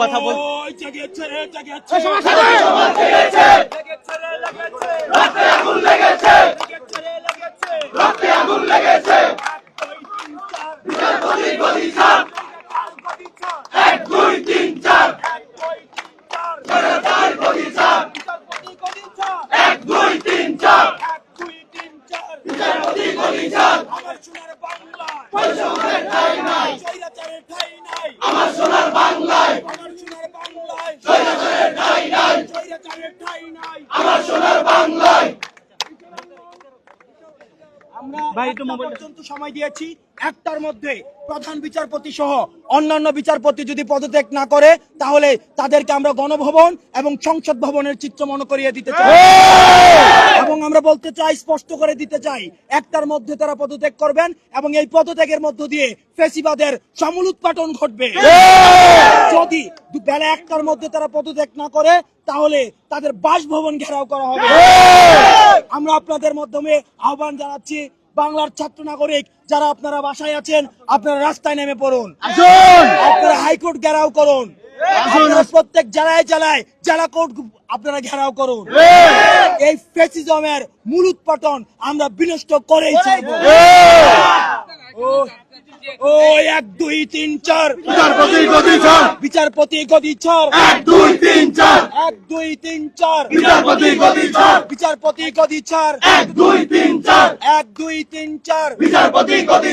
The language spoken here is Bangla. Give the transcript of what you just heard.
কথা বল। ওই জেগেছে রে জেগেছে সমাজ আমার সোনার বাংলায় পর্যন্ত সময় দিয়েছি। একটার মধ্যে প্রধান বিচারপতি সহ অন্যান্য বিচারপতি যদি পদত্যাগ না করে তাহলে তাদেরকে আমরা গণভবন এবং সংসদ ভবনের চিত্র মনে করিয়ে দিতে চাই। এবং আমরা বলতে চাই স্পষ্ট করে দিতে চাই একটার মধ্যে তারা পদত্যাগ করবেন এবং এই পদত্যাগের মধ্য দিয়ে ফেসিবাদের সমূল উৎপাটন ঘটবে। যদি বেলা একটার মধ্যে তারা পদত্যাগ না করে তাহলে তাদের বাসভবন ঘেরাও করা হবে। আমরা আপনাদের মাধ্যমে আহ্বান জানাচ্ছি বাংলার ছাত্র নাগরিক যারা আপনারা বাসায় আছেন আপনারা রাস্তায় নেমে পড়ুন। আপনারা হাইকোর্ট ঘেরাও করুন। প্রত্যেক জেলায় জেলায় জেলা কোর্ট আপনারা ঘেরাও করুন। এই ফেসিজমের মূল উৎপাটন আমরা বিনষ্ট করেই ছাড়বো। ও এক দুই তিন চার। বিচারপতি গদি চার বিচারপতি গদি চার এক দুই তিন চার। এক দুই তিন চার। বিচারপতি গদি চার বিচারপতি গদি চার এক দুই তিন চার। এক দুই তিন চার। বিচারপতি গদি